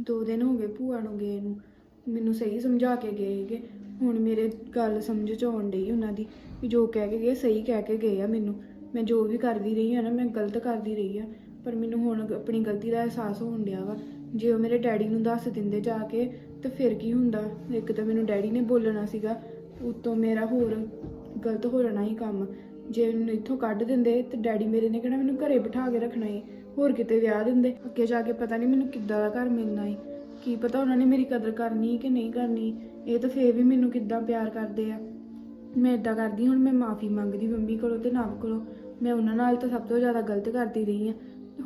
ਦੋ ਦਿਨ ਹੋ ਗਏ ਭੂਆ ਨੂੰ ਗਏ ਨੂੰ। ਮੈਨੂੰ ਸਹੀ ਸਮਝਾ ਕੇ ਗਏ ਹੈਗੇ ਹੁਣ ਮੇਰੇ ਗੱਲ ਸਮਝ ਚ ਆਉਣ ਡਈ ਉਹਨਾਂ ਦੀ ਵੀ ਜੋ ਕਹਿ ਕੇ ਗਏ, ਸਹੀ ਕਹਿ ਕੇ ਗਏ ਆ ਮੈਨੂੰ। ਮੈਂ ਜੋ ਵੀ ਕਰਦੀ ਰਹੀ ਆ ਨਾ, ਮੈਂ ਗਲਤ ਕਰਦੀ ਰਹੀ ਆ। ਪਰ ਮੈਨੂੰ ਹੁਣ ਆਪਣੀ ਗਲਤੀ ਦਾ ਅਹਿਸਾਸ ਹੋਣ ਡਿਆ ਵਾ। ਜੇ ਉਹ ਮੇਰੇ ਡੈਡੀ ਨੂੰ ਦੱਸ ਦਿੰਦੇ ਜਾ ਕੇ, ਤੇ ਫਿਰ ਕੀ ਹੁੰਦਾ? ਇੱਕ ਤਾਂ ਮੈਨੂੰ ਡੈਡੀ ਨੇ ਬੋਲਣਾ ਸੀਗਾ, ਉਤੋਂ ਮੇਰਾ ਹੋਰ ਗਲਤ ਹੋ ਜਾਣਾ ਹੀ ਕੰਮ। ਜੇ ਮੈਨੂੰ ਇੱਥੋਂ ਕੱਢ ਦਿੰਦੇ, ਤੇ ਡੈਡੀ ਮੇਰੇ ਨੇ ਕਹਿਣਾ ਮੈਨੂੰ ਘਰੇ ਬਿਠਾ ਕੇ ਰੱਖਣਾ ਏ ਹੋਰ ਕਿਤੇ ਵਿਆਹ ਦਿੰਦੇ। ਅੱਗੇ ਜਾ ਕੇ ਪਤਾ ਨਹੀਂ ਮੈਨੂੰ ਕਿੱਦਾਂ ਦਾ ਘਰ ਮਿਲਣਾ ਏ। ਕੀ ਪਤਾ ਉਹਨਾਂ ਨੇ ਮੇਰੀ ਕਦਰ ਕਰਨੀ ਕਿ ਨਹੀਂ ਕਰਨੀ ਇਹ ਤਾਂ ਫੇਰ ਵੀ ਮੈਨੂੰ ਕਿੱਦਾਂ ਪਿਆਰ ਕਰਦੇ ਆ। ਮੈਂ ਇਦਾਂ ਕਰਦੀ ਹੁਣ ਮੈਂ ਮਾਫੀ ਮੰਗਦੀ ਮੰਮੀ ਕੋਲੋਂ ਤੇ ਨਵ ਕੋਲੋਂ। ਮੈਂ ਉਹਨਾਂ ਨਾਲ ਤਾਂ ਸਭ ਤੋਂ ਜ਼ਿਆਦਾ ਗਲਤ ਕਰਦੀ ਰਹੀ ਆ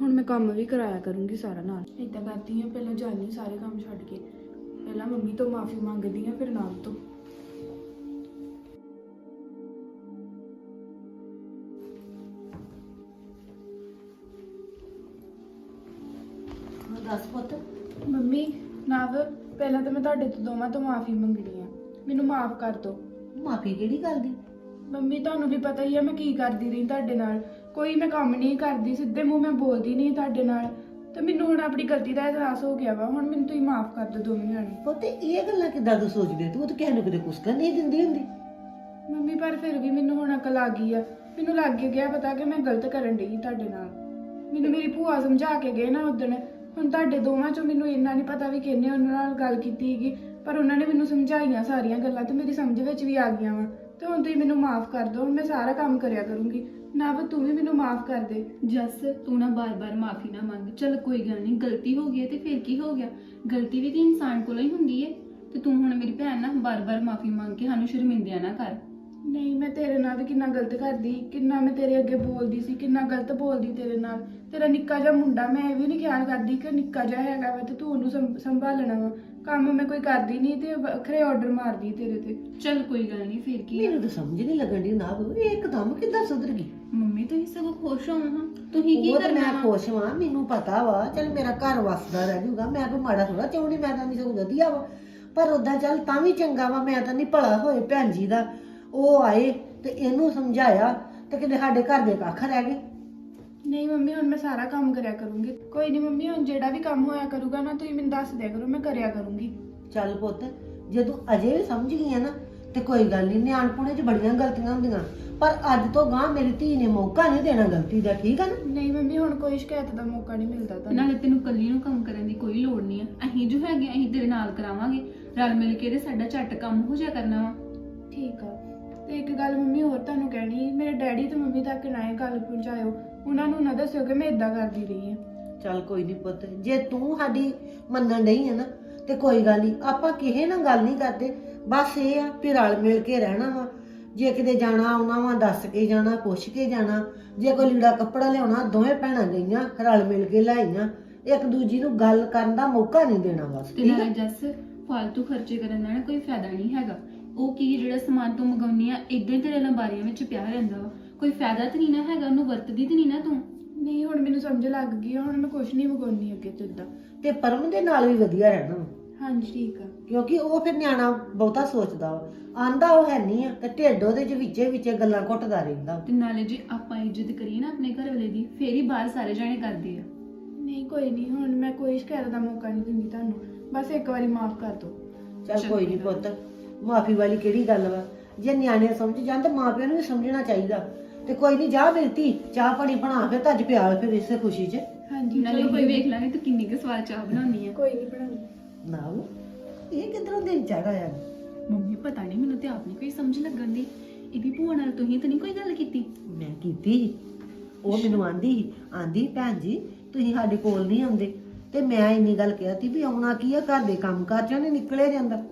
ਹੁਣ ਮੈਂ ਕੰਮ ਵੀ ਕਰਾਇਆ ਕਰੂੰਗੀ ਸਾਰਾ ਨਾਲ। ਇਦਾਂ ਕਰਦੀ ਆ ਪਹਿਲਾਂ ਜਾਨੀ ਸਾਰੇ ਕੰਮ ਛੱਡ ਕੇ। ਪਹਿਲਾਂ ਮੰਮੀ ਤੋਂ ਮਾਫੀ ਮੰਗਦੀ ਆ ਫਿਰ ਨਾਬ ਤੋਂ। ਦੱਸ ਪੁੱਤ। ਮੰਮੀ ਨਵ ਪਹਿਲਾਂ ਤਾਂ ਮੈਂ ਤੁਹਾਡੇ ਤੋਂ ਦੋਵਾਂ ਤੋਂ ਮਾਫੀ ਮੰਗਣੀ ਆ। ਮੈਨੂੰ ਮਾਫ ਕਰ ਦਿਓ। ਮਾਫੀ ਕਿਹੜੀ ਗੱਲ ਦੀ? ਮੰਮੀ ਤੁਹਾਨੂੰ ਵੀ ਪਤਾ ਹੀ ਆ ਮੈਂ ਕੀ ਕਰਦੀ ਰਹੀ ਤੁਹਾਡੇ ਨਾਲ। ਕੋਈ ਮੈਂ ਕੰਮ ਨਹੀਂ ਕਰਦੀ ਸਿੱਧੇ ਮੂੰਹ ਮੈਂ ਬੋਲਦੀ ਨਹੀਂ ਤੁਹਾਡੇ ਨਾਲ। ਤੇ ਮੈਨੂੰ ਹੁਣ ਆਪਣੀ ਗਲਤੀ ਦਾ ਅਹਿਸਾਸ ਹੋ ਗਿਆ ਵਾ। ਹੁਣ ਮੈਨੂੰ ਤੁਸੀਂ ਮਾਫ ਕਰ ਦਿਓ ਦੋਵੇਂ ਜਾਣੇ। ਪੁੱਤ ਇਹ ਗੱਲਾਂ ਕਿੱਦਾਂ ਤੂੰ ਸੋਚਦੇ ਤੂੰ ਤਾਂ ਕਿਸੇ ਨੂੰ ਕਿਤੇ ਕੁਸਕਾ ਨਹੀਂ ਦਿੰਦੀ ਹੁੰਦੀ। ਮੰਮੀ ਪਰ ਫਿਰ ਵੀ ਮੈਨੂੰ ਹੁਣ ਅਕਲ ਆ ਗਈ ਆ। ਮੈਨੂੰ ਲੱਗ ਗਿਆ ਪਤਾ ਕਿ ਮੈਂ ਗਲਤ ਕਰਨ ਡਈ ਤੁਹਾਡੇ ਨਾਲ। ਮੈਨੂੰ ਮੇਰੀ ਭੂਆ ਸਮਝਾ ਕੇ ਗਏ ਨਾ ਉਦਣ ਹੁਣ ਤੁਹਾਡੇ ਦੋਵਾਂ ਚੋਂ ਮੈਨੂੰ ਇੰਨਾ ਨਹੀਂ ਪਤਾ ਵੀ ਕਿੰਨੇ ਉਹਨਾਂ ਨਾਲ ਗੱਲ ਕੀਤੀ ਹੈਗੀ ਪਰ ਉਹਨਾਂ ਨੇ ਮੈਨੂੰ ਸਮਝਾਈਆਂ ਸਾਰੀਆਂ ਗੱਲਾਂ ਤੇ ਮੇਰੀ ਸਮਝ ਵਿੱਚ ਵੀ ਆ ਗਈਆਂ ਵਾ। ਤੇ ਹੁਣ ਤੁਸੀਂ ਮੈਨੂੰ ਮਾਫ ਕਰ ਦਿਓ, ਹੁਣ ਮੈਂ ਸਾਰਾ ਕੰਮ ਕਰਿਆ ਕਰੂੰਗੀ। ਨਾ ਤੂੰ ਵੀ ਮੈਨੂੰ ਮਾਫ ਕਰ ਦੇ। ਜਸ, ਤੂੰ ਨਾ ਬਾਰ-ਬਾਰ ਮਾਫੀ ਨਾ ਮੰਗ। ਚਲ ਕੋਈ ਗੱਲ ਨਹੀਂ ਗਲਤੀ ਹੋ ਗਈ ਹੈ ਤੇ ਫਿਰ ਕੀ ਹੋ ਗਿਆ? ਗਲਤੀ ਵੀ ਤੇ ਇਨਸਾਨ ਕੋਲੋਂ ਹੀ ਹੁੰਦੀ ਹੈ। ਤੇ ਤੂੰ ਹੁਣ ਮੇਰੀ ਭੈਣ ਨਾ ਬਾਰ-ਬਾਰ ਮਾਫੀ ਮੰਗ ਕੇ ਸਾਨੂੰ ਸ਼ਰਮਿੰਦਿਆਂ ਨਾ ਕਰ। ਨਹੀਂ ਮੈਂ ਤੇਰੇ ਨਾਲ ਵੀ ਕਿੰਨਾ ਗਲਤ ਕਰਦੀ ਕਿੰਨਾ ਮੈਂ ਤੇਰੇ ਅੱਗੇ ਬੋਲਦੀ ਸੀ ਕਿੰਨਾ ਗਲਤ ਬੋਲਦੀ ਤੇਰੇ ਨਾਲ। ਤੇਰਾ ਨਿੱਕਾ ਜਿਹਾ ਮੁੰਡਾ ਮੈਂ ਇਹ ਵੀ ਨਹੀਂ ਖਿਆਲ ਕਰਦੀ ਕਿ ਨਿੱਕਾ ਜਿਹਾ ਹੈਗਾ ਵਾ ਤੇ ਤੂੰ ਉਹਨੂੰ ਸੰਭ- ਸੰਭਾਲਣਾ ਵਾ। ਕੰਮ ਮੈਂ ਕੋਈ ਕਰਦੀ ਨਹੀਂ ਤੇ ਵੱਖਰੇ ਆਰਡਰ ਮਾਰਦੀ ਤੇਰੇ ਤੇ। ਚਲ ਕੋਈ ਗੱਲ ਨਹੀਂ ਫਿਰ ਕੀ ਹੈ। ਮੈਨੂੰ ਤਾਂ ਸਮਝ ਨਹੀਂ ਲੱਗਣ ਦੀ ਨਾ ਇਹ ਇੱਕਦਮ ਕਿੱਦਾਂ ਸੁਧਰ ਗਈ? ਮੰਮੀ ਤੁਸੀਂ ਸਗੋਂ ਖੁਸ਼ ਹੋ ਹਾਂ ਤੁਸੀਂ ਕੀ ਉਹ ਤਾਂ ਕਰਨਾ ਮੈਂ ਵਾ? ਖੁਸ਼ ਹਾਂ ਮੈਨੂੰ ਪਤਾ ਵਾ ਚਲ ਮੇਰਾ ਘਰ ਵਸਦਾ ਰਹਿ ਜੂਗਾ ਮੈਂ ਕੋਈ ਮਾੜਾ ਥੋੜਾ ਚਾਹੁੰਦੀ ਮੈਂ ਤਾਂ ਨਹੀਂ ਸਗੋਂ ਵਧੀਆ ਵਾ। ਪਰ ਉਦਾਂ ਚੱਲ ਤਾਂ ਵੀ ਚੰਗਾ ਵਾ ਮੈਂ ਤਾਂ ਨਹੀਂ ਭਲਾ ਹੋਏ ਭੈਣ ਜੀ ਦਾ। ਉਹ ਆਏ ਤੇ ਇਹਨੂੰ ਸਮਝਾਇਆ ਤੇ ਕਿਤੇ ਸਾਡੇ ਘਰ ਦੇ ਕੱਖ ਰਹਿ ਗਏ। ਨਹੀਂ ਮੰਮੀ ਹੁਣ ਮੈਂ ਸਾਰਾ ਕੰਮ ਕਰਿਆ ਕਰੂੰਗੀ। ਕੋਈ ਨਹੀਂ ਮੰਮੀ ਹੁਣ ਜਿਹੜਾ ਵੀ ਕੰਮ ਹੋਇਆ ਕਰੂਗਾ ਨਾ ਤੁਸੀਂ ਮੈਨੂੰ ਦੱਸ ਦਿਆ ਕਰੋ ਮੈਂ ਕਰਿਆ ਕਰੂੰਗੀ। ਚੱਲ ਪੁੱਤ ਜੇ ਤੂੰ ਅਜੇ ਵੀ ਸਮਝ ਗਈ ਹੈ ਨਾ ਤੇ ਕੋਈ ਗੱਲ ਨਹੀਂ ਨਿਆਣਪੁਣੇ 'ਚ ਬੜੀਆਂ ਗਲਤੀਆਂ ਹੁੰਦੀਆਂ। ਪਰ ਅੱਜ ਤੋਂ ਗਾਂ ਮੇਰੀ ਧੀ ਨੇ ਮੌਕਾ ਨਹੀਂ ਦੇਣਾ ਗਲਤੀ ਦਾ ਠੀਕ ਹੈ ਨਾ? ਨਹੀਂ ਮੰਮੀ ਹੁਣ ਕੋਈ ਸ਼ਿਕਾਇਤ ਦਾ ਮੌਕਾ ਨਹੀਂ ਮਿਲਦਾ ਤੁਹਾਨੂੰ। ਨਾਲੇ ਤੈਨੂੰ ਕੱਲੀ ਨੂੰ ਕੰਮ ਕਰਨ ਦੀ ਕੋਈ ਲੋੜ ਨਹੀਂ ਆ। ਅਸੀਂ ਜੋ ਹੈਗੇ ਅਸੀਂ ਤੇਰੇ ਨਾਲ ਕਰਾਵਾਂਗੇ। ਰਲ ਮਿਲ ਕੇ ਤੇ ਸਾਡਾ ਝੱਟ ਕੰਮ ਹੋ ਜਾ ਕਰਨਾ ਵਾ। ਠੀਕ ਆ। ਤੇ ਇੱਕ ਗੱਲ ਮੰਮੀ ਹੋਰ ਤੁਹਾਨੂੰ ਕਹਿਣੀ ਮੇਰੇ ਡੈਡੀ ਤੇ ਮੰਮੀ ਤੱਕ ਨਾ ਇਹ ਗੱਲ ਪਹੁੰਚਾਇਓ। ਉਹਨਾਂ ਨੂੰ ਨਾ ਦੱਸਿਓ ਕਿ ਮੈਂ ਇਦਾਂ ਕਰਦੀ ਰਹੀ ਹਾਂ। ਚੱਲ ਕੋਈ ਨਹੀਂ ਪੁੱਤ ਜੇ ਤੂੰ ਸਾਡੀ ਮੰਨਣ ਨਹੀਂ ਹੈ ਨਾ ਤੇ ਕੋਈ ਗੱਲ ਨਹੀਂ ਆਪਾਂ ਕਿਸੇ ਨਾਲ ਗੱਲ ਨਹੀਂ ਕਰਦੇ। ਬਸ ਇਹ ਆ ਵੀ ਰਲ ਮਿਲ ਕੇ ਰਹਿਣਾ ਵਾ। ਜੇ ਕਿਤੇ ਜਾਣਾ ਆਉਣਾ ਵਾ ਦੱਸ ਕੇ ਜਾਣਾ ਪੁੱਛ ਕੇ ਜਾਣਾ। ਜੇ ਕੋਈ ਲੀੜਾ ਕੱਪੜਾ ਲਿਆਉਣਾ ਦੋਵੇਂ ਭੈਣਾਂ ਗਈਆਂ ਰਲ ਮਿਲ ਕੇ ਲਾਈਆਂ। ਇੱਕ ਦੂਜੀ ਨੂੰ ਗੱਲ ਕਰਨ ਦਾ ਮੌਕਾ ਨਹੀਂ ਦੇਣਾ ਬਸ ਤੇ ਠੀਕ ਨਾਲੇ ਜੱਸ ਫालतू ਖਰਚੇ ਕਰਨ ਦਾ ਨਾ ਕੋਈ ਫਾਇਦਾ ਨਹੀਂ ਹੈਗਾ। ਉਹ ਕੀ ਜਿਹੜਾ ਸਮਾਨ ਤੂੰ ਮੰਗਾਉਣੀ ਆ ਇਦਾਂ ਹੀ ਤੇਰੇ ਲੰਬਾਰੀਆਂ ਵਿੱਚ ਪਿਆ ਰਹਿੰਦਾ ਵਾ। ਕੋਈ ਫਾਇਦਾ ਤੇ ਨਹੀਂ ਨਾ ਹੈਗਾ ਉਹਨੂੰ ਵਰਤਦੀ ਤੇ ਨਹੀਂ ਨਾ ਤੂੰ। ਨਹੀਂ ਹੁਣ ਮੈਨੂੰ ਸਮਝ ਲੱਗ ਗਈ ਆ, ਹੁਣ ਮੈਂ ਕੁਝ ਨਹੀਂ ਮੰਗਾਉਣੀ ਅੱਗੇ ਤੋਂ ਇਦਾਂ ਤੇ ਪਰਮ ਦੇ ਨਾਲ ਵੀ ਵਧੀਆ ਰਹਿਣਾ ਵਾ। ਹਾਂਜੀ ਠੀਕ ਆ। ਕਿਉਂਕਿ ਉਹ ਫਿਰ ਨਿਆਣਾ ਬਹੁਤਾ ਸੋਚਦਾ ਵਾ। ਆਂਦਾ ਉਹ ਹੈ ਨਹੀਂ ਆ ਤੇ ਢਿੱਡ ਉਹਦੇ ਚ ਵਿੱਚੇ ਵਿੱਚੇ ਗੱਲਾਂ ਘੁੱਟਦਾ ਰਹਿੰਦਾ ਵਾ। ਤੇ ਨਾਲੇ ਜੇ ਆਪਾਂ ਇੱਜ਼ਤ ਕਰੀਏ ਨਾ ਆਪਣੇ ਘਰ ਵਾਲੇ ਦੀ ਫੇਰ ਹੀ ਬਾਹਰ ਸਾਰੇ ਜਾਣੇ ਕਰਦੇ ਆ। ਨਹੀਂ ਕੋਈ ਨਹੀਂ ਹੁਣ ਮੈਂ ਕੋਈ ਸ਼ਿਕਾਇਤ ਦਾ ਮੌਕਾ ਨਹੀਂ ਦਿੰਦੀ ਤੁਹਾਨੂੰ। ਬਸ ਇੱਕ ਵਾਰੀ ਮਾਫ ਕਰ ਦਿਓ। ਚੱਲ ਕੋਈ ਨਹੀਂ। ਪੁੱਤ। ਮਾਫੀ ਵਾਲੀ ਕਿਹੜੀ ਗੱਲ ਵਾ? ਜੇ ਨਿਆਣੇ ਸਮਝ ਜਾਣ ਤਾਂ ਮਾਪਿਆਂ ਨੂੰ ਵੀ ਸਮਝਣਾ ਚਾਹੀਦਾ। ਤੇ ਕੋਈ ਨਹੀਂ ਜਾ ਮਿਲਤੀ ਚਾਹ ਪਾਣੀ ਬਣਾ ਫਿਰ ਤਾਂ ਅੱਜ ਪਿਆਲ ਫਿਰ ਇਸੇ ਖੁਸ਼ੀ 'ਚ। ਹਾਂਜੀ ਨਾਲੇ ਕੋਈ ਵੇਖ ਲਾਂਗੇ ਤੂੰ ਕਿੰਨੀ ਕੁ ਸਵਾਦ ਚਾਹ ਬਣਾਉਣੀ ਆ। ਕੋਈ ਨਹੀਂ ਬਣਾਉਂਦੀ। ਨਾ ਉਹ, ਇਹ ਕਿਧਰੋਂ ਦਿਨ ਚੜ ਆਇਆ? ਮੰਮੀ ਪਤਾ ਨਹੀਂ ਮੈਨੂੰ ਤੇ ਆਪ ਨਹੀਂ ਕੋਈ ਸਮਝ ਲੱਗਣ ਦੀ। ਇਹਦੀ ਭੂਆ ਨਾਲ ਤੁਸੀਂ ਤਾਂ ਨਹੀਂ ਕੋਈ ਗੱਲ ਕੀਤੀ? ਮੈਂ ਕੀਤੀ। ਉਹ ਮੈਨੂੰ ਆਂਦੀ ਸੀ, ਆਂਦੀ ਭੈਣ ਜੀ ਤੁਸੀਂ ਸਾਡੇ ਕੋਲ ਨਹੀਂ ਆਉਂਦੇ। ਤੇ ਮੈਂ ਇੰਨੀ ਗੱਲ ਕਹਿਤੀ ਵੀ ਆਉਣਾ ਕੀ ਆ ਘਰ ਦੇ ਕੰਮ ਕਾਰ ਚੋਂ ਨਿਕਲਿਆ ਜਾਂਦਾ।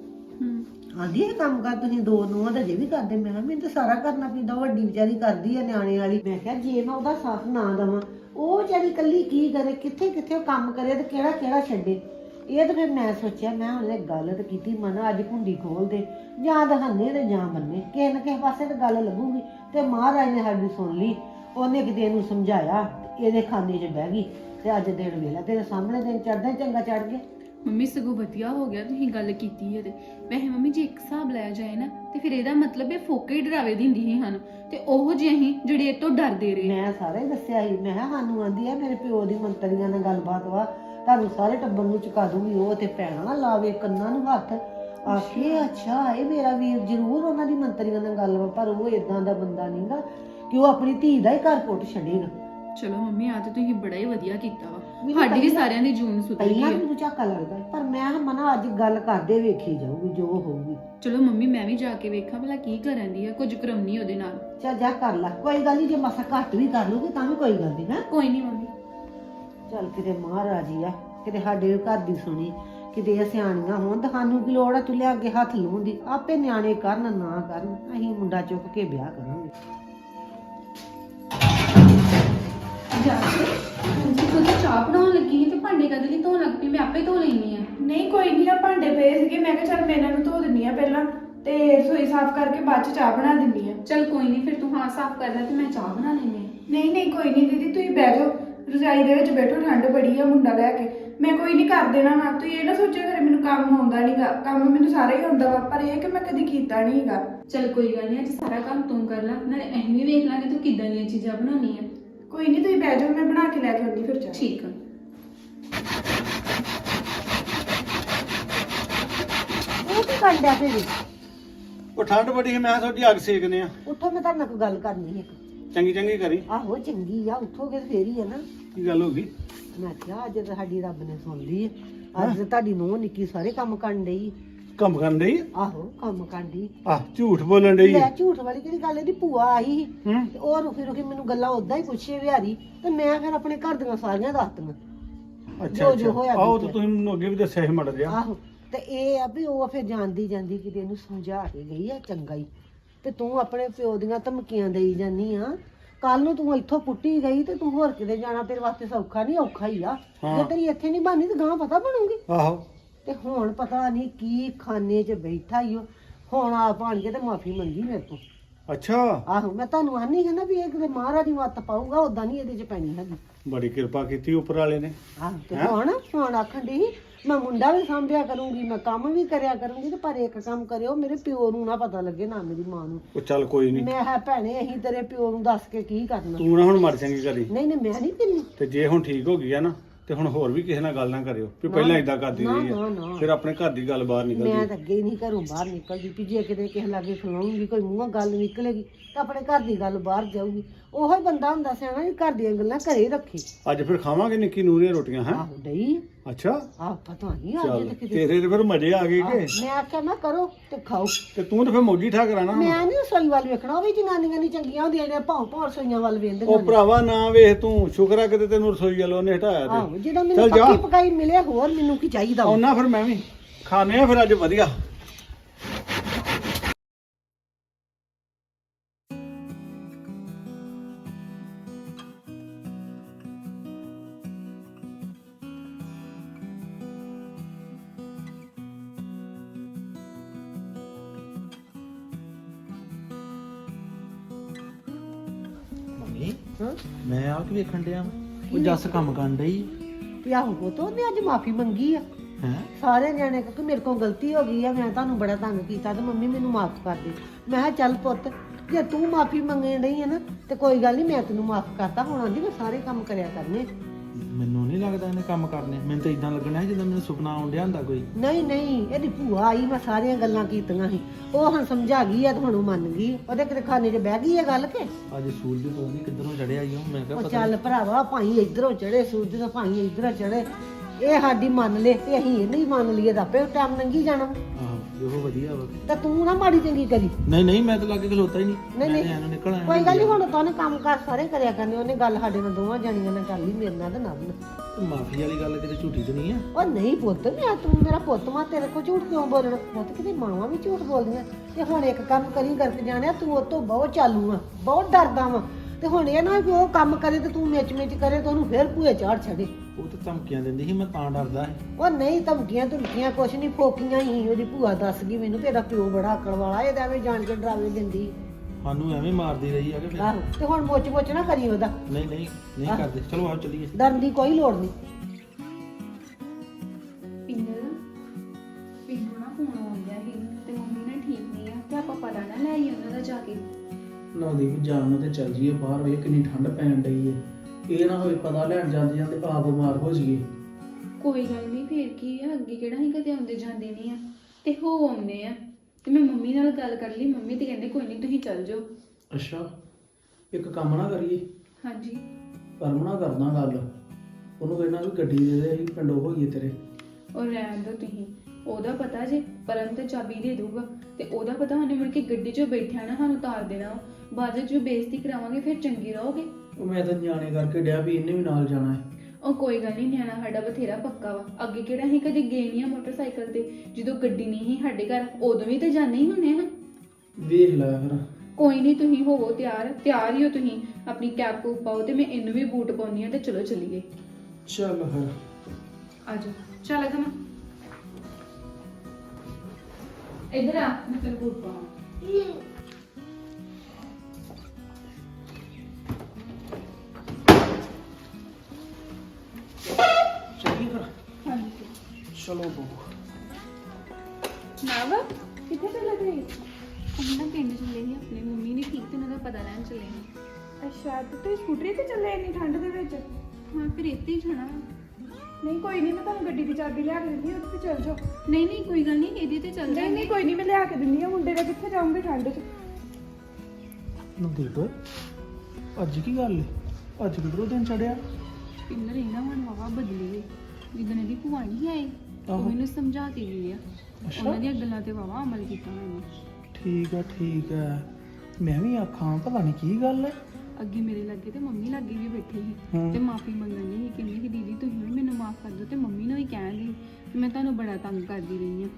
ਆਂਦੀ, ਇਹ ਕੰਮ ਕਰ, ਤੁਸੀਂ ਦੋ ਨੂੰਹਾਂ ਦਾ ਜੇ ਵੀ ਕਰਦੇ। ਮੈਂ ਕਿਹਾ, ਮੈਨੂੰ ਤਾਂ ਸਾਰਾ ਕਰਨਾ ਪੈਂਦਾ ਵੱਡੀ ਵਿਚਾਰੀ ਕਰਦੀ ਆ ਨਿਆਣੇ ਵਾਲੀ। ਮੈਂ ਕਿਹਾ, ਜੇ ਮੈਂ ਉਹਦਾ ਸਾਥ ਨਾ ਦਵਾਂ, ਉਹ ਵਿਚਾਰੀ ਇਕੱਲੀ ਕੀ ਕਰੇ, ਕਿੱਥੇ ਕਿੱਥੇ ਕੰਮ ਕਰੇ ਤੇ ਕਿਹੜਾ ਕਿਹੜਾ ਛੱਡੇ? ਇਹ ਤਾਂ ਫਿਰ ਮੈਂ ਸੋਚਿਆ, ਮੈਂ ਉਹਨੇ ਗੱਲ ਤਾਂ ਕੀਤੀ, ਮਨ ਅੱਜ ਕੁੰਡੀ ਖੋਲ ਦੇ, ਜਾਂ ਦਹੰਨੇ ਤੇ ਜਾਂ ਮੰਨੇ। ਕਿਸੇ ਨਾ ਕਿਸੇ ਪਾਸੇ ਤਾਂ ਗੱਲ ਲੱਗੂਗੀ ਤੇ ਮਹਾਰਾਜ ਨੇ ਸਾਡੀ ਸੁਣ ਲਈ, ਉਹਨੇ ਕਿਤੇ ਇਹਨੂੰ ਸਮਝਾਇਆ, ਇਹਦੇ ਖਾਨੇ 'ਚ ਬਹਿ ਗਈ ਤੇ ਅੱਜ ਦਿਨ ਵੇਲਾ ਤੇਰੇ ਸਾਹਮਣੇ ਦਿਨ ਚੜਦਾ ਚੰਗਾ ਚੜ ਗਿਆ। ਮੰਮੀ ਸਗੋਂ ਵਧੀਆ ਹੋ ਗਿਆ ਤੁਸੀਂ ਗੱਲ ਕੀਤੀ ਹੈ ਤੇ। ਵੈਸੇ ਮੰਮੀ ਜੇ ਇੱਕ ਹਿਸਾਬ ਲਾਇਆ ਜਾਏ ਨਾ ਤੇ ਫਿਰ ਇਹਦਾ ਮਤਲਬ ਇਹ ਫੋਕੇ ਹੀ ਡਰਾਵੇ ਦਿੰਦੀ ਸੀ ਹਨ ਤੇ ਉਹ ਜਿਹੇ ਜਿਹੜੇ ਇਹ ਤੋਂ ਡਰਦੇ ਰਹੇ। ਮੈਂ ਸਾਰਾ ਹੀ ਦੱਸਿਆ ਸੀ ਮੈਂ ਕਿਹਾ ਸਾਨੂੰ ਆਂਦੀ ਆ ਮੇਰੇ ਪਿਓ ਦੀ ਮੰਤਰੀਆਂ ਨਾਲ ਗੱਲਬਾਤ ਵਾ ਤੁਹਾਨੂੰ ਸਾਰੇ ਟੱਬਰ ਨੂੰ ਚੁਕਾ ਦੂੰਗੀ ਉਹ ਤੇ ਪੈਣਾ ਲਾਵੇ ਕੰਨਾਂ ਨੂੰ ਹੱਥ। ਆਖੇ ਅੱਛਾ। ਇਹ ਮੇਰਾ ਵੀਰ ਜ਼ਰੂਰ ਉਹਨਾਂ ਦੀ ਮੰਤਰੀਆਂ ਨਾਲ ਗੱਲ ਵਾ ਪਰ ਉਹ ਇਦਾਂ ਦਾ ਬੰਦਾ ਨਹੀਂਗਾ ਕਿ ਉਹ ਆਪਣੀ ਧੀ ਦਾ ਹੀ ਘਰ ਪੁੱਟ ਛੱਡੇਗਾ ਚਲੋ ਮੰਮੀ ਆ ਤੇ ਤੁਸੀਂ ਬੜਾ ਹੀ ਵਧੀਆ ਕੀਤਾ ਵਾ। ਮੈਨੂੰ ਸਾਡੀ ਵੀ ਪਹਿਲਾਂ- ਸਾਰਿਆਂ ਦੀ ਜੂਨ ਸੁਧਰ ਗਈ ਪਹਿਲਾਂ ਹੈ ਮੈਨੂੰ ਝਾਕਾ ਲੱਗਦਾ ਪਰ ਮੈਂ ਕਿਹਾ ਮਨਾ ਅੱਜ ਗੱਲ ਕਰਦੇ ਵੇਖੀ ਜਾਊਗੀ ਜੋ ਹੋਊਗੀ। ਚਲੋ ਮੰਮੀ ਮੈਂ ਵੀ ਜਾ ਕੇ ਵੇਖਾਂ ਭਲਾ ਕੀ ਕਰਨ ਦੀ ਆ ਕੁਝ ਕਰਮ ਨਹੀਂ ਉਹਦੇ ਨਾਲ। ਚੱਲ ਜਾ ਕਰ ਲੈ ਕੋਈ ਗੱਲ ਨਹੀਂ ਜੇ ਮਸਾ ਘੱਟ ਵੀ ਕਰ ਲੂਗੀ ਤਾਂ ਵੀ ਕੋਈ ਗੱਲ ਨਹੀਂ ਹੈ? ਕੋਈ ਨਹੀਂ ਮੰਮੀ। ਚੱਲ ਕਿਤੇ ਮਹਾਰਾਜ ਆ ਕਿਤੇ ਸਾਡੇ ਘਰ ਦੀ ਸੁਣੀ ਕਿਤੇ ਇਹ ਸਿਆਣੀਆਂ ਹੋਣ ਤਾਂ ਸਾਨੂੰ ਕੀ ਲੋੜ ਆ ਚੁੱਲ੍ਹੇ ਅੱਗੇ ਹੱਥ ਲਾਉਣ ਦੀ? ਆਪੇ ਨਿਆਣੇ ਕਰਨ ਨਾ ਕਰਨ ਅਸੀਂ ਮੁੰਡਾ ਚੁੱਕ ਕੇ ਵਿਆਹ ਕਰਾਂਗੇ। ਜਾ ਕੇ। ਤੁਸੀਂ ਖੁਦ ਚਾਹ ਬਣਾਉਣ ਲੱਗੀ ਸੀ ਤੇ ਭਾਂਡੇ ਕਦੇ ਲਈ ਧੋਣ ਲੱਗ ਪਈ? ਮੈਂ ਆਪੇ ਧੋ ਲੈਣੀ ਆ। ਨਹੀਂ ਕੋਈ ਨਹੀਂ ਆ ਭਾਂਡੇ ਪਏ ਸੀਗੇ। ਮੈਂ ਕਿਹਾ ਚੱਲ ਮੈਂ ਇਹਨਾਂ ਨੂੰ ਧੋ ਦਿੰਨੀ ਆ ਪਹਿਲਾਂ ਤੇ ਰਸੋਈ ਸਾਫ਼ ਕਰਕੇ ਬਾਅਦ ਚ ਚਾਹ ਬਣਾ ਦਿੰਨੀ ਆ। ਚਲ ਕੋਈ ਨਹੀਂ ਫਿਰ ਤੂੰ ਹਾਂ ਸਾਫ਼ ਕਰ ਲੈ ਤੇ ਮੈਂ ਚਾਹ ਬਣਾ ਲੈਣੀ ਆ। ਨਹੀਂ ਨਹੀਂ ਕੋਈ ਨਹੀਂ ਦੀਦੀ ਤੁਸੀਂ ਬਹਿ ਜਾਓ। ਰਜਾਈ ਦੇ ਵਿੱਚ ਬੈਠੋ ਠੰਡ ਬੜੀ ਆ ਮੁੰਡਾ ਲੈ ਕੇ। ਮੈਂ ਕੋਈ ਨਹੀਂ ਕਰ ਦੇਣਾ ਵਾ। ਤੁਸੀਂ ਇਹ ਨਾ ਸੋਚਿਆ ਕਰੇ ਮੈਨੂੰ ਕੰਮ ਆਉਂਦਾ ਨਹੀਂਗਾ ਕੰਮ ਮੈਨੂੰ ਸਾਰਾ ਹੀ ਆਉਂਦਾ ਵਾ ਪਰ ਇਹ ਕਿ ਮੈਂ ਕਦੀ ਕੀਤਾ ਨਹੀਂਗਾ ਚਲ ਕੋਈ ਗੱਲ ਨਹੀਂ ਅੱਜ ਸਾਰਾ ਕੰਮ ਤੂੰ ਕਰ ਲੈ। ਨਾਲੇ ਅਸੀਂ ਵੀ ਵੇਖ ਲਾਂਗੇ ਤੂੰ ਕਿੱਦਾਂ ਦੀਆਂ ਚੀਜ਼ਾਂ ਬਣਾਉਣੀਆਂ। ਕੋਈ ਨਹੀਂ ਤੁਸੀਂ ਬਹਿ ਜਾਓ ਮੈਂ ਬਣਾ ਕੇ ਲੈ ਕੇ ਆਉਂਦੀ ਫਿਰ ਚਾਹ ਠੀਕ ਆ। ਉਹ ਕੀ ਕਰਨ ਡਿਆ ਫੇਰ? ਉਹ ਠੰਡ ਬੜੀ ਸੀ ਮੈਂ ਕਿਹਾ ਤੁਹਾਡੀ ਅੱਗ ਸੇਕਨੇ ਆ। ਉੱਠੋ ਮੈਂ ਤੁਹਾਡੇ ਨਾਲ ਕੋਈ ਗੱਲ ਕਰਨੀ ਹੈ ਇੱਕ। ਚੰਗੀ ਚੰਗੀ ਕਰੀ। ਆਹੋ ਚੰਗੀ ਆ ਉੱਠੋਗੇ ਤੇ ਫੇਰ ਹੀ ਆ ਨਾ। ਕੀ ਗੱਲ ਹੋ ਗਈ? ਮੈਂ ਕਿਹਾ ਅੱਜ ਤਾਂ ਸਾਡੀ ਰੱਬ ਨੇ ਸੁਣ ਲਈ ਹੈ। ਅੱਜ ਤੁਹਾਡੀ ਨੂੰਹ ਨਿੱਕੀ ਸਾਰੇ ਕੰਮ ਕਰਨ ਡਈ। ਕੰਮ ਕਰਨ ਡਈ? ਆਹੋ ਕੰਮ ਕਰਨ ਡਈ। ਆ ਝੂਠ ਬੋਲਣ ਡਈ? ਲੈ ਝੂਠ ਵਾਲੀ ਕਿਹੜੀ ਗੱਲ ਇਹਦੀ ਭੂਆ ਆਈ ਸੀ। ਹੂੰ? ਤੇ ਉਹ ਰੁਕੀ ਰੁਕੀ ਮੈਨੂੰ ਗੱਲਾਂ ਉਦਾਂ ਹੀ ਪੁੱਛੇ ਵਿਹਾਰੀ। ਤੇ ਮੈਂ ਫਿਰ ਆਪਣੇ ਘਰ ਦੀਆਂ ਸਾਰੀਆਂ ਦੱਸਤੀਆਂ। ਅੱਛਾ ਜੋ ਜੋ ਅੱਛਾ। ਹੋਇਆ ਆਓ ਬੀਤਿਆ। ਤਾਂ ਤੁਸੀਂ ਮੈਨੂੰ ਅੱਗੇ ਵੀ ਦੱਸਿਆ ਸੀ ਮੜ ਜਿਹਾ। ਆਹੋ ਤੇ ਇਹ ਆ ਵੀ ਉਹ ਫਿਰ ਜਾਂਦੀ ਜਾਂਦੀ ਕਿਤੇ ਇਹਨੂੰ ਸਮਝਾ ਕੇ ਗਈ ਆ ਚੰਗਾ ਹੀ। ਤੇ ਤੂੰ ਆਪਣੇ ਪਿਓ ਦੀਆਂ ਧਮਕੀਆਂ ਦੇਈ ਜਾਨੀ ਆ। ਕੱਲ ਨੂੰ ਤੂੰ ਇੱਥੋਂ ਪੁੱਟੀ ਗਈ ਤੇ ਤੂੰ ਹੋਰ ਕਿਤੇ ਜਾਣਾ ਤੇਰੇ ਵਾਸਤੇ ਸੌਖਾ ਨਹੀਂ ਔਖਾ ਹੀ ਆ। ਹਾਂ। ਜੇ ਤੇਰੀ ਇੱਥੇ ਨਹੀਂ ਬਣਨੀ ਤੇ ਗਾਂ ਪਤਾ ਬਣੂਗੀ। ਆਹੋ। ਤੇ ਹੁਣ ਪਤਾ ਨਹੀਂ ਕੀ ਖਾਨੇ 'ਚ ਬੈਠਾ ਹੀ ਉਹ ਹੁਣ ਆ ਬਣ ਕੇ ਤੇ ਮਾਫੀ ਮੰਗੀ ਮੇਰੇ ਤੋਂ। ਅੱਛਾ। ਆਹੋ ਮੈਂ ਤੁਹਾਨੂੰ ਆਨੀ ਕਹਿੰਦਾ ਵੀ ਇਹ ਕਿਤੇ ਮਹਾਰਾਜ ਦੀ ਮੱਤ ਪਾਊਗਾ ਉਦਾਂ ਨਹੀਂ ਇਹਦੇ 'ਚ ਪੈਣੀ ਹੈਗੀ। ਬੜੀ ਕਿਰਪਾ ਕੀਤੀ ਉੱਪਰ ਵਾਲੇ ਨੇ। ਆਹੋ ਤੇ ਹੈਂ? ਹੁਣ ਹੁਣ ਆਖਣ ਦੀ ਮੈਂ ਮੁੰਡਾ ਵੀ ਸੰਭਿਆ ਕਰੂੰਗੀ ਮੈਂ ਕੰਮ ਵੀ ਕਰਿਆ ਕਰੂੰਗੀ ਤੇ ਪਰ ਇੱਕ ਕੰਮ ਕਰਿਓ ਮੇਰੇ ਪਿਓ ਨੂੰ ਨਾ ਪਤਾ ਲੱਗੇ ਨਾ ਮੇਰੀ ਮਾਂ ਨੂੰ। ਉਹ ਚੱਲ ਕੋਈ ਨਹੀਂ ਮੈਂ ਹੈ ਭੈਣੇ ਅਸੀਂ ਤੇਰੇ ਪਿਓ ਨੂੰ ਦੱਸ ਕੇ ਕੀ ਕਰਨਾ। ਤੂੰ ਨਾ ਹੁਣ ਮਰ ਚੰਗੀ ਕਰੀ ਨਹੀਂ ਨਹੀਂ ਮੈਂ ਨਹੀਂ ਕਿੰਨੀ ਤੇ ਜੇ ਹੁਣ ਠੀਕ ਹੋ ਗਈ ਆ ਨਾ ਤੇ ਹੁਣ ਹੋਰ ਵੀ ਕਿਸੇ ਨਾਲ ਗੱਲ ਨਾ ਕਰਿਓ ਵੀ ਪਹਿਲਾਂ ਇਦਾਂ ਕਰਦੀ ਰਹੀ ਨਾ ਨਾ। ਫਿਰ ਆਪਣੇ ਘਰ ਦੀ ਗੱਲ ਬਾਹਰ ਮੈਂ ਨਿਕਲਦੀ ਤਾਂ ਅੱਗੇ ਹੀ ਨਹੀਂ ਘਰੋਂ ਬਾਹਰ ਨਿਕਲਦੀ ਵੀ ਜੇ ਕਿਤੇ ਕਿਸੇ ਲਾਗੇ ਸੁਣਾਉਂਗੀ ਕੋਈ ਮੂੰਹੋਂ ਗੱਲ ਨਿਕਲੇਗੀ ਤਾਂ ਆਪਣੇ ਘਰ ਦੀ ਗੱਲ ਬਾਹਰ ਜਾਊਗੀ। ਉਹੋ ਹੀ ਬੰਦਾ ਹੁੰਦਾ ਸਿਆਣਾ ਘਰ ਦੀਆਂ ਗੱਲਾਂ ਘਰੇ ਹੀ ਰੱਖੇ। ਅੱਜ ਫਿਰ ਖਾਵਾਂਗੇ ਨਿੱਕੀ ਨੂੰਹ ਦੀਆਂ ਰੋਟੀਆਂ ਹੈ? ਆਹੋ ਡਈ ਅੱਛਾ। ਆਹ ਪਤਾ ਨਹੀਂ ਅੱਜ ਚੱਲ ਤੇ ਕਿਤੇ ਤੇਰੇ ਤੇ ਫਿਰ ਮਜ਼ੇ ਆ ਗਏ ਆਹ, ਕਿ? ਮੈਂ ਆਖਿਆ ਮੈਂ ਕਰੋ ਤੇ ਖਾਓ। ਤੇ ਤੂੰ ਤਾਂ ਫਿਰ ਮੌਜੀ ਠਾ ਕਰਾਣਾ ਮੈਂ ਨਹੀਂ ਰਸੋਈ ਵੱਲ ਵੇਖਣਾ ਉਹ ਵੀ ਜਨਾਨੀਆਂ ਨਹੀਂ ਚੰਗੀਆਂ ਹੁੰਦੀਆਂ ਨੇ ਭਾਉ ਭਾਉ ਰਸੋਈਆਂ ਵੱਲ ਵੇਂਦੀਆਂ ਉਹ ਭਰਾਵਾ ਨਾ ਵੇਖ ਤੂੰ ਸ਼ੁਕਰ ਆ ਕਿਤੇ ਤੈਨੂੰ ਰਸੋਈ ਵਾਲੋਂ ਨੇ ਹਟਾਇਆ ਆਹੋ ਤੇ ਜਦੋਂ ਮੈਨੂੰ ਚੱਲ ਜਾ। ਪੱਕੀ ਪਕਾਈ ਮਿਲੇ ਹੋਰ ਮੈਨੂੰ ਕੀ ਚਾਹੀਦਾ ਵਾ? ਆਉਣਾ ਫਿਰ ਮੈਂ ਵੀ। ਖਾਣੇ ਆ ਫਿਰ ਅੱਜ ਵਧੀਆ। ਹਾਂ? ਮੈਂ ਆ ਕੇ ਵੇਖਣ ਡਿਆ ਵਾਂ। ਉਹ ਜੱਸ ਕੰਮ ਕਰਨ ਡਈ? ਵੀ ਆਹੋ ਪੁੱਤ ਉਹਨੇ ਅੱਜ ਮਾਫੀ ਮੰਗੀ ਆ। ਹੈ? ਸਾਰੇ ਨਿਆਣੇ ਕਿ ਮੇਰੇ ਕੋਲ ਗਲਤੀ ਹੋ ਗਈ ਆ ਮੈਂ ਤੁਹਾਨੂੰ ਬੜਾ ਤੰਗ ਕੀਤਾ ਤੇ ਮੰਮੀ ਮੈਨੂੰ ਮਾਫ ਕਰ ਦੇ ਮੈਂ ਕਿਹਾ ਚੱਲ ਪੁੱਤ ਜੇ ਤੂੰ ਮਾਫੀ ਮੰਗਣ ਡਈ ਹੈ ਨਾ ਤੇ ਕੋਈ ਗੱਲ ਨਹੀਂ ਮੈਂ ਤੈਨੂੰ ਮਾਫ ਕਰਤਾ। ਹੁਣ ਆਂਦੀ ਮੈਂ ਸਾਰੇ ਕੰਮ ਕਰਿਆ ਕਰਨੇ। ਮੈਨੂੰ ਨਹੀਂ ਲੱਗਦਾ ਇਹਨੇ ਕੰਮ ਕਰਨੇ। ਮੈਨੂੰ ਤਾਂ ਇਦਾਂ ਲੱਗਣਾ ਜਿੱਦਾਂ ਮੈਨੂੰ ਸੁਪਨਾ ਆਉਣ ਡਿਆ ਹੁੰਦਾ ਕੋਈ। ਨਹੀਂ ਨਹੀਂ ਇਹਦੀ ਭੂਆ ਆਈ ਮੈਂ ਸਾਰੀਆਂ ਗੱਲਾਂ ਕੀਤੀਆਂ ਸੀ। ਉਹ ਹੁਣ ਸਮਝਾ ਗਈ ਆ ਤੇ ਹੁਣ ਉਹ ਮੰਨ ਗਈ। ਉਹਦੇ ਕਿਤੇ ਖਾਨੇ 'ਚ ਬਹਿ ਗਈ ਆ ਗੱਲ ਕਿ? ਅੱਜ ਸੂਲ ਦੀ ਪਤਾ ਨਹੀਂ ਕਿੱਧਰੋਂ ਚੜਿਆ ਈ ਉਹ ਮੈਂ ਕਿਹਾ ਉਹ ਪਤਾ ਚੱਲ ਭਰਾਵਾ ਭਾਈ ਇਧਰੋਂ ਚੜੇ ਸੂਰਜ ਦਾ ਭਾਈ ਇਧਰੋਂ ਚੜੇ ਇਹ ਸਾਡੀ ਮੰਨ ਲੈ ਤੇ ਅਸੀਂ ਇਹ ਨਹੀਂ ਮੰਨ ਲਈਏ ਤਾਂ ਆਪੇ ਟਾਈਮ ਲੰਘੀ ਜਾਣਾ। ਆਹੋ ਇਹੋ ਵਧੀਆ ਵਾ। ਤਾਂ ਤੂੰ ਨਾ ਮਾੜੀ ਚੰਗੀ ਕਰੀ। ਨਹੀਂ ਨਹੀਂ ਮੈਂ ਤਾਂ ਲਾਗੇ ਖਲੋਤਾ ਹੀ ਨਹੀਂ। ਨਹੀਂ, ਮੈਂ ਨਹੀਂ। ਨਿਕਲ ਆਇਆ ਕੋਈ ਗੱਲ ਨਹੀਂ ਹੁਣ ਤਾਂ ਉਹਨੇ ਕੰਮ ਕਾਰ ਸਾਰੇ ਕਰਿਆ ਕਰਨੇ ਉਹਨੇ ਗੱਲ ਸਾਡੇ ਨਾਲ ਦੋਵਾਂ ਜਾਣੀਆਂ ਨਾਲ ਕਰ ਲਈ ਮੇਰੇ ਨਾਲ ਤੇ ਨਾਲ। ਮਾਫੀ ਵਾਲੀ ਗੱਲ ਕਿਤੇ ਝੂਠੀ ਤੇ ਨਹੀਂ ਆ? ਉਹ ਨਹੀਂ ਪੁੱਤ ਮੈਂ ਤੂੰ ਮੇਰਾ ਪੁੱਤ ਮਾ ਤੇਰੇ ਕੋ ਝੂਠ ਕਿਉਂ ਬੋਲਣਾ? ਪੁੱਤ ਕਿਤੇ ਮਾਵਾਂ ਵੀ ਝੂਠ ਬੋਲਦੀਆਂ। ਤੇ ਹੁਣ ਇੱਕ ਕੰਮ ਕਰੀ ਕਰਕੇ ਜਾਣਿਆ ਤੂੰ ਉਹ ਤੋਂ ਬਹੁਤ ਚਾਲੂ ਆ ਬਹੁਤ ਡਰਦਾ ਵਾ। ਤੇ ਹੁਣ ਇਹ ਨਾ ਕਿ ਉਹ ਕੰਮ ਕਰੇ ਤੇ ਤੂੰ ਮਿਚ ਮਿਚ ਕਰੇ ਤੇ ਉਹਨੂੰ ਫੇਰ ਭੂਏ ਚਾੜ ਛੱਡੇ। ਉਹ ਤਾਂ ਧਮਕੀਆਂ ਦਿੰਦੀ ਸੀ ਮੈਂ ਤਾਂ ਡਰਦਾ ਸੀ। ਉਹ ਨਹੀਂ ਧਮਕੀਆਂ ਧਮਕੀਆਂ ਕੁਛ ਨਹੀਂ ਫੋਕੀਆਂ ਹੀ ਉਹਦੀ ਭੂਆ ਦੱਸ ਗਈ ਮੈਨੂੰ ਤੇਰਾ ਪਿਓ ਬੜਾ ਆਕੜ ਵਾਲਾ ਇਹਦਾ ਐਵੇਂ ਜਾਣ ਕੇ ਡਰਾਵੇ ਦਿੰਦੀ। ਸਾਨੂੰ ਐਵੇਂ ਮਾਰਦੀ ਰਹੀ ਆ ਕਿ ਫਿਰ ਆਹੋ ਤੇ ਹੁਣ ਮੋਚ ਮੋਚ ਨਾ ਕਰੀ ਉਹਦਾ। ਨਹੀਂ ਨਹੀਂ ਨਹੀਂ ਕਰਦੇ। ਚਲੋ ਆਓ ਚੱਲੀਏ। ਡਰਨ ਦੀ ਕੋਈ ਲੋੜ ਨਹੀਂ। ਪਿੰਦਰ ਨਾ ਫੋਨ ਆਉਂਦਿਆ ਸੀ ਤੇ ਮੰਮੀ ਨੇ ਠੀਕ ਨਹੀਂ ਆ ਤੇ ਆਪਾਂ ਪਤਾ ਨਾ ਲੈ ਆਈ ਉਹਨਾਂ ਦਾ ਜਾ ਕੇ। ਨਵਦੀਪ ਜਾਣ ਨੂੰ ਤੇ ਚੱਲ ਜੀਏ ਬਾਹਰ ਵੇਖ ਕਿੰਨੀ ਠੰਡ ਪੈਣ ਡਈ ਏ। ਇਹ ਨਾ ਹੋਵੇ ਪਤਾ ਲੈਣ ਜਾਂਦੇ ਜਾਂਦੇ ਆਪ ਬਿਮਾਰ ਹੋ ਜਾਈਏ। ਕੋਈ ਗੱਲ ਨਹੀਂ ਫੇਰ ਕੀ ਆ? ਅੱਗੇ ਕਿਹੜਾ ਹੀ ਕਦੇ ਆਉਂਦੇ ਜਾਂਦੇ ਨਹੀਂ ਆ? ਤੇ ਹੋ ਆਉਂਦੇ ਆ। ਤੇ ਮੈਂ ਮੰਮੀ ਨਾਲ ਗੱਲ ਕਰ ਲਈ ਮੰਮੀ ਤੇ ਕਹਿੰਦੇ ਕੋਈ ਨਹੀਂ ਤੁਸੀਂ ਚੱਲ ਜਾਓ। ਅੱਛਾ ਇੱਕ ਕੰਮ ਨਾ ਕਰੀਏ। ਹਾਂਜੀ। ਪਰਮਣਾ ਕਰਦਾ ਗੱਲ। ਉਹਨੂੰ ਕਹਿਣਾ ਵੀ ਗੱਡੀ ਦੇ ਦੇ ਅਸੀਂ ਪਿੰਡੋਂ ਹੋਈਏ ਤੇਰੇ। ਔਰ ਰਹਿਣ ਦੋ ਤੁਸੀਂ। ਉਹਦਾ ਪਤਾ ਜੇ ਪਰਮ ਤੇ ਚਾਬੀ ਦੇ ਦੂਗਾ ਤੇ ਉਹਦਾ ਪਤਾ ਉਹਨੇ ਮੁੜ ਕੇ ਗੱਡੀ 'ਚ ਬੈਠਿਆ ਨਾ ਸਾਨੂੰ ਉਤਾਰ ਦੇਣਾ। ਬਾਅਦ 'ਚ ਜੋ ਬੇਇੱਜ਼ਤੀ ਕਰਾਵਾਂਗੇ ਫਿਰ ਚੰਗੀ ਰਹੋਗੇ। ਉਹ ਮੈਂ ਤਾਂ ਨਿਆਣੇ ਕਰਕੇ ਡਿਆ ਵੀ ਇਹਨੇ ਵੀ ਨਾਲ ਜਾਣਾ ਹੈ। ਉਹ ਕੋਈ ਗੱਲ ਨਹੀਂ ਨਿਆਣਾ ਸਾਡਾ ਬਥੇਰਾ ਪੱਕਾ ਵਾ। ਅੱਗੇ ਕਿਹੜਾ ਹੀ ਕਦੇ ਗਏ ਨਹੀਂ ਆ ਮੋਟਰਸਾਈਕਲ ਤੇ। ਜਦੋਂ ਗੱਡੀ ਨਹੀਂ ਸੀ ਸਾਡੇ ਘਰ ਉਦੋਂ ਵੀ ਤਾਂ ਜਾਂਦੇ ਹੀ ਹੁੰਦੇ ਆ ਵੇਖ ਲੈ ਫਿਰ। ਕੋਈ ਨਹੀਂ ਤੁਸੀਂ ਹੋਵੋ ਤਿਆਰ। ਤਿਆਰ ਹੀ ਹੋ ਤੁਸੀਂ। ਆਪਣੀ ਕੈਪ ਕੂਪ ਪਾਓ ਤੇ ਮੈਂ ਇਹਨੂੰ ਵੀ ਬੂਟ ਪਾਉਣੀ ਆ ਤੇ ਚਲੋ ਚੱਲੀਏ। ਚੱਲ ਫਿਰ। ਆਜੋ। ਚੱਲ ਅਗਮ। ਇਧਰ ਆ ਮੈਂ ਤੇਰੇ ਬੂਟ ਪਾਵਾਂ। ਚਲੋ ਬੋ ਨਾਵ ਕਿੱਥੇ ਚੱਲੇ ਗਏ ਅਸੀਂ ਨਾ ਪਿੰਡ ਚੱਲੇ ਸੀ ਆਪਣੀ ਮੰਮੀ ਨੇ ਠੀਕ ਤੇ ਉਹਨਾਂ ਦਾ ਪਤਾ ਲੈਣ ਚੱਲੇ ਸੀ ਅੱਛਾ ਤੇ ਤੁਸੀਂ ਸਕੂਟਰੀ ਤੇ ਚੱਲੇ ਇੰਨੀ ਠੰਡ ਦੇ ਵਿੱਚ ਹਾਂ ਫਿਰ ਇੱਥੇ ਹੀ ਜਾਣਾ ਨਹੀਂ ਕੋਈ ਨਹੀਂ ਮੈਂ ਤੁਹਾਨੂੰ ਗੱਡੀ ਦੀ ਚਾਬੀ ਲਿਆ ਕੇ ਦਿੰਦੀ ਉੱਥੇ ਚੱਲ ਜਾਓ ਨਹੀਂ ਨਹੀਂ ਕੋਈ ਗੱਲ ਨਹੀਂ ਇਹਦੇ ਤੇ ਚੱਲ ਨਹੀਂ ਨਹੀਂ ਕੋਈ ਨਹੀਂ ਮੈਂ ਲਿਆ ਕੇ ਦਿੰਦੀ ਆ ਮੁੰਡੇ ਦਾ ਕਿੱਥੇ ਜਾਉਂਗੇ ਠੰਡ 'ਚ ਨਵਦੀਪ ਅੱਜ ਕੀ ਗੱਲ ਏ ਅੱਜ ਕਿਧਰੋਂ ਦਿਨ ਚੜਿਆ ਪਿੰਦਰ ਇਹਨਾਂ ਹੁਣ ਵਾਵਾ ਬਦਲੀ ਜਿੱਦਣ ਇਹਦੀ ਭੂਆ ਨਹੀਂ ਆਈ ਉਹ ਆਹੋ। ਮੈਨੂੰ ਸਮਝਾ ਕੇ ਗਈ ਆ। ਅੱਛਾ। ਉਹਨਾਂ ਦੀਆਂ ਗੱਲਾਂ ਤੇ ਵਾਵਾ ਅਮਲ ਕੀਤਾ ਮੈਨੇ ਠੀਕ ਆ ਠੀਕ ਆ। ਮੈਂ ਵੀ ਆਖਾਂ ਪਤਾ ਨਹੀਂ ਕੀ ਗੱਲ ਹੈ ਅੱਗੇ ਮੇਰੇ ਲੱਗੇ ਤੇ ਮੰਮੀ ਲੱਗੇ ਵੀ ਬੈਠੇ ਸੀ ਹੂੰ। ਤੇ ਮਾਫੀ ਮੰਗਣ ਦੀ ਸੀ ਕਹਿੰਦੀ ਸੀ ਦੀਦੀ ਤੁਸੀਂ ਵੀ ਮੈਨੂੰ ਮਾਫ ਕਰ ਦਿਓ ਤੇ ਮੰਮੀ ਨੂੰ ਵੀ ਕਹਿਣ ਦੀ ਕਿ ਮੈਂ ਤੁਹਾਨੂੰ ਬੜਾ ਤੰਗ ਕਰਦੀ ਰਹੀ ਆ।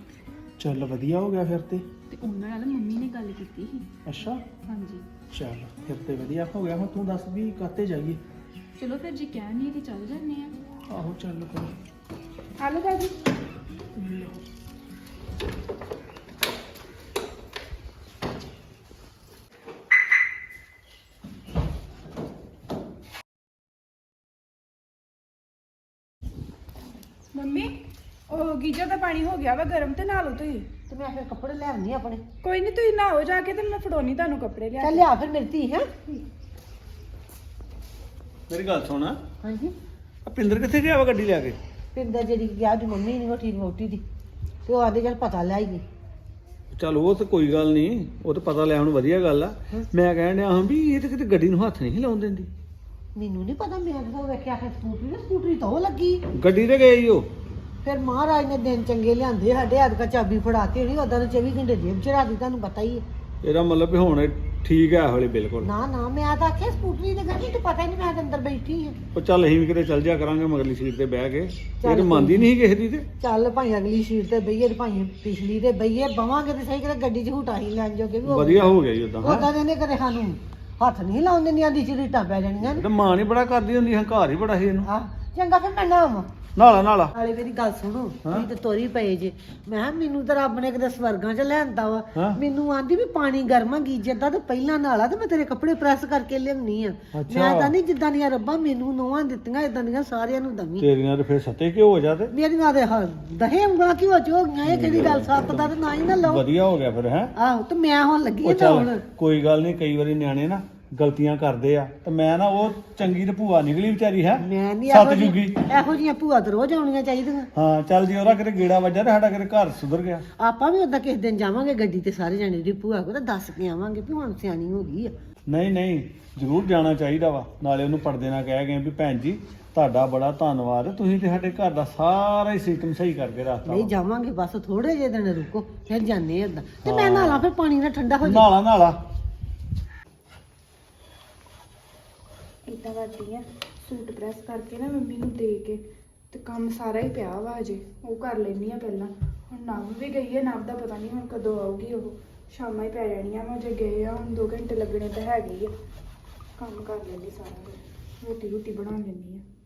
ਚੱਲ ਵਧੀਆ ਹੋ ਗਿਆ ਫਿਰ ਤੇ। ਤੇ ਉਹਨਾਂ ਨਾਲ ਮੰਮੀ ਨੇ ਗੱਲ ਕੀਤੀ ਸੀ। ਅੱਛਾ। ਹਾਂਜੀ। ਚੱਲ ਫਿਰ ਤੇ ਵਧੀਆ ਹੋ ਗਿਆ। ਹੁਣ ਤੂੰ ਦੱਸ ਵੀ ਕਾਤੇ ਜਾਈਏ। ਚਲੋ ਫਿਰ ਜੇ ਕਹਿਣ ਨਹੀਂ ਤੇ ਚੱਲ ਜਾਂਦੇ ਆ। ਆਹੋ ਚੱਲ ਫਿਰ। ਹਾਲੋ ਦਾਦੀ। ਮੰਮੀ ਉਹ ਗੀਜਾ ਦਾ ਪਾਣੀ ਹੋ ਗਿਆ ਵਾ ਗਰਮ ਤੇ ਨਹਾ ਲਓ ਤੁਸੀਂ। ਤੇ ਮੈਂ ਫਿਰ ਕੱਪੜੇ ਲੈ ਆਉਂਦੀ ਆਪਣੇ। ਕੋਈ ਨਹੀਂ ਤੁਸੀਂ ਨਹਾਓ ਜਾ ਕੇ ਤੇ ਮੈਂ ਫੜਾਉਣੀ ਤੁਹਾਨੂੰ ਕੱਪੜੇ ਲਿਆ ਚੱਲ ਕੇ। ਲਿਆ ਫਿਰ ਮੇਰੀ ਧੀ ਹੈ? ਮੇਰੀ ਗੱਲ ਸੁਣ। ਆ ਹਾਂਜੀ ਪਿੰਦਰ ਕਿੱਥੇ ਗਿਆ ਵਾ ਗੱਡੀ ਲਿਆ ਕੇ? ਪਿੰਦਰ ਜਿਹੜੀ ਗਿਆ ਦੀ ਮੰਮੀ ਨਹੀਂ ਉਹ ਠੀਕ ਵੋਟੀ ਦੀ ਤੇ ਉਹ ਆਂਦੇ ਚੱਲ ਪਤਾ ਲੈ ਆਈਏ। ਚਲ ਉਹ ਤਾਂ ਕੋਈ ਗੱਲ ਨਹੀਂ ਉਹ ਤਾਂ ਪਤਾ ਲੈ ਹੁਣ ਵਧੀਆ ਗੱਲ ਆ। ਮੈਂ ਕਹਿਣ ਡਿਆ ਹਾਂ ਵੀ ਇਹ ਤਾਂ ਕਿਤੇ ਗੱਡੀ ਨੂੰ ਹੱਥ ਨਹੀਂ ਲਾਉਣ ਦਿੰਦੀ। ਮੈਨੂੰ ਨਹੀਂ ਪਤਾ ਮੈਂ ਤਾਂ ਵੇਖਿਆ ਕਿ ਸਕੂਟਰੀ ਨਾ ਸਕੂਟਰੀ ਤਾਂ ਉਹ ਲੱਗੀ। ਗੱਡੀ ਤੇ ਗਏ ਉਹ। ਫਿਰ ਮਹਾਰਾਜ ਨੇ ਦਿਨ ਚੰਗੇ ਲਿਆਂਦੇ ਸਾਡੇ ਹੱਥ ਕਾ ਚਾਬੀ ਫੜਾਤੀ ਹੋਣੀ ਉਦਾਂ ਨੂੰ 24 ਘੰਟੇ ਜੇਬ ਚ ਰੱਖਦੀ ਤੁਹਾਨੂੰ ਪਤਾ ਹੀ ਹੈ ਇਹਦਾ ਮਤਲਬ ਵੀ ਹੁਣ ਇਹ ਠੀਕ ਹੈ ਹਲੇ ਬਿਲਕੁਲ। ਨਾ ਨਾ ਮੈਂ ਤਾਂ ਆਖਿਆ ਸਕੂਟਰੀ ਤੇ ਗੱਡੀ ਤੇ ਪਤਾ ਹੀ ਨਹੀਂ ਮੈਂ ਤਾਂ ਅੰਦਰ ਬੈਠੀ ਹਾਂ। ਉਹ ਚੱਲ ਅਸੀਂ ਵੀ ਕਿਤੇ ਚੱਲ ਜਾ ਕਰਾਂਗੇ ਮਗਰਲੀ ਸੀਟ ਤੇ ਬਹਿ ਕੇ। ਇਹ ਤਾਂ ਮੰਨਦੀ ਨਹੀਂ ਕਿਸੇ ਦੀ ਤੇ। ਚੱਲ ਭਾਈ ਅਗਲੀ ਸੀਟ ਤੇ ਬਈਏ ਤੇ ਭਾਈ ਪਿਛਲੀ ਤੇ ਬਈਏ ਬਵਾਂਗੇ ਤੇ ਸਹੀ ਕਿਤੇ ਗੱਡੀ 'ਚ ਹੂਟਾ ਹੀ ਲੈਣ ਜੋਗੇ ਵੀ ਵਧੀਆ ਹੋ ਗਿਆ ਜੀ ਉਦਾਂ ਉਦਾਂ ਦੇ ਨੇ ਕਦੇ ਸਾਨੂੰ ਹੱਥ ਨਹੀਂ ਲਾਉਣ ਦਿੰਦੀਆਂ ਦੀ ਚਰੀਟਾਂ ਪੈ ਜਾਣੀਆਂ ਨੇ। ਤੇ ਮਾਂ ਨਹੀਂ ਬੜਾ ਕਰਦੀ ਹੁੰਦੀ ਹੰਕਾਰ ਹੀ ਬੜਾ ਸੀ ਇਹਨੂੰ। ਆ ਚੰਗਾ ਫਿਰ ਮੈਂ ਨਾਮ ਨਾਲਾ ਨਾਲਾ। ਨਾਲੇ ਮੇਰੀ ਗੱਲ ਸੁਣੋ ਹਾਂ? ਤੁਸੀਂ ਤੇ ਤੋਰੀ ਪਏ ਜੇ। ਮੈਂ ਕਿਹਾ ਮੈਨੂੰ ਤਾਂ ਰੱਬ ਨੇ ਕਿਤੇ ਸਵਰਗਾਂ 'ਚ ਲਿਆਂਦਾ ਵਾ। ਹਾਂ? ਮੈਨੂੰ ਆਂਦੀ ਵੀ ਪਾਣੀ ਗਰਮਾ ਗੀਜਰ ਦਾ ਤੇ ਪਹਿਲਾਂ ਨਾਲਾ ਤੇ ਮੈਂ ਤੇਰੇ ਕੱਪੜੇ ਪ੍ਰੈਸ ਕਰਕੇ ਲਿਆਉਣੀ ਆ। ਅੱਛਾ। ਮੈਂ ਤਾਂ ਨਹੀਂ ਜਿੱਦਾਂ ਦੀਆਂ ਰੱਬਾਂ ਮੈਨੂੰ ਨੋਹਾਂ ਦਿੱਤੀਆਂ ਇਦਾਂ ਦੀਆਂ ਸਾਰਿਆਂ ਨੂੰ ਦਵੀਂ। ਤੇਰੀਆਂ ਤੇ ਫਿਰ ਸੱਤੇ ਕਿਉਂ ਹੋ ਜਾ ਤੇ? ਮੇਰੀਆਂ ਦੇ ਹ- ਦਹੇ ਉਂਗਲਾਂ ਕਿਉਂ ਚ ਹੋ ਗਈਆਂ ਇਹ ਕਿਹੜੀ ਗੱਲ ਸੱਪ ਦਾ ਤੇ ਨਾ ਹੀ ਨਾ ਲਓ। ਵਧੀਆ ਹੋ ਗਿਆ ਫਿਰ ਹੈ? ਆਹੋ ਤੇ ਮੈਂ ਹੁਣ ਲੱਗੀ ਉਹ ਆ ਚੱਲ ਹੁਣ ਕੋਈ ਗੱਲ ਨਹੀਂ ਕਈ ਵਾਰੀ ਨਿਆਣੇ ਨਾ ਗਲਤੀਆਂ ਕਰਦੇ ਆ ਤੇ ਮੈਂ ਨਾ ਉਹ ਚੰਗੀ ਤੇ ਭੂਆ ਨਿਕਲੀ ਵਿਚਾਰੀ ਹੈ? ਮੈਂ ਨਹੀਂ ਸੱਤ ਇਹੋ ਜੁਗੀ। ਜਿਹੀ ਇਹੋ ਜਿਹੀਆਂ ਭੂਆ ਤੇ ਰੋਜ਼ ਆਉਣੀਆਂ ਚਾਹੀਦੀਆਂ। ਹਾਂ ਚੱਲ ਜੀ ਉਹਦਾ ਕਿਤੇ ਗੇੜਾ ਵੱਜਾ ਤੇ ਸਾਡਾ ਕਿਤੇ ਘਰ ਸੁਧਰ ਗਿਆ। ਆਪਾਂ ਵੀ ਉਦਾਂ ਕਿਸੇ ਦਿਨ ਜਾਵਾਂਗੇ ਗੱਡੀ ਤੇ ਸਾਰੇ ਜਾਣੇ ਦੀ ਭੂਆ ਕੋਲ ਤਾਂ ਦੱਸ ਕੇ ਆਵਾਂਗੇ ਵੀ ਹੁਣ ਸਿਆਣੀ ਹੋ ਗਈ ਆ। ਨਹੀਂ ਨਹੀਂ ਜ਼ਰੂਰ ਜਾਣਾ ਚਾਹੀਦਾ ਵਾ। ਨਾਲੇ ਉਹਨੂੰ ਪਰਦੇ ਨਾਲ ਕਹਿ ਗਏ ਵੀ ਭੈਣ ਜੀ ਤੁਹਾਡਾ ਬੜਾ ਧੰਨਵਾਦ। ਤੁਸੀਂ ਤੇ ਸਾਡੇ ਘਰ ਦਾ ਸਾਰਾ ਹੀ ਸਿਸਟਮ ਸਹੀ ਕਰਕੇ ਰੱਖਤਾ ਨਹੀਂ ਜਾਵਾਂਗੇ ਬਸ ਥੋੜੇ ਜਿਹੇ ਦਿਨ ਰੁਕੋ ਫਿਰ ਜਾਂਦੇ ਏਦਾਂ। ਤੇ ਮੈਂ ਨਾਲਾ ਫਿਰ ਪਾਣੀ ਨਾਲ ਠੰਡਾ ਹੋ ਜਾ ਨਾਲਾ ਨਾਲਾ। ਇਦਾਂ ਕਰਦੀ ਆ। ਸੂਟ ਪ੍ਰੈਸ ਕਰਕੇ ਨਾ ਮੰਮੀ ਨੂੰ ਦੇ ਕੇ ਤੇ ਕੰਮ ਸਾਰਾ ਹੀ ਪਿਆ ਵਾ ਅਜੇ ਉਹ ਕਰ ਲੈਣੀ ਆ ਪਹਿਲਾਂ। ਹੁਣ ਨਵ ਵੀ ਗਈ ਹੈ ਨਵ ਦਾ ਪਤਾ ਨਹੀਂ ਹੁਣ ਕਦੋਂ ਆਊਗੀ ਉਹ। ਸ਼ਾਮਾਂ ਹੀ ਪੈ ਜਾਣੀਆਂ ਮੈਂ ਜੇ ਗਏ ਆ, ਹੁਣ 2 ਘੰਟੇ ਲੱਗਣੇ ਤਾਂ ਹੈਗੇ ਹੀ ਆ। ਕੰਮ ਕਰ ਲੈਂਦੀ ਸਾਰਾ ਕੁਝ ਰੋਟੀ ਰੋਟੀ ਬਣਾ ਲੈਂਦੀ ਆ।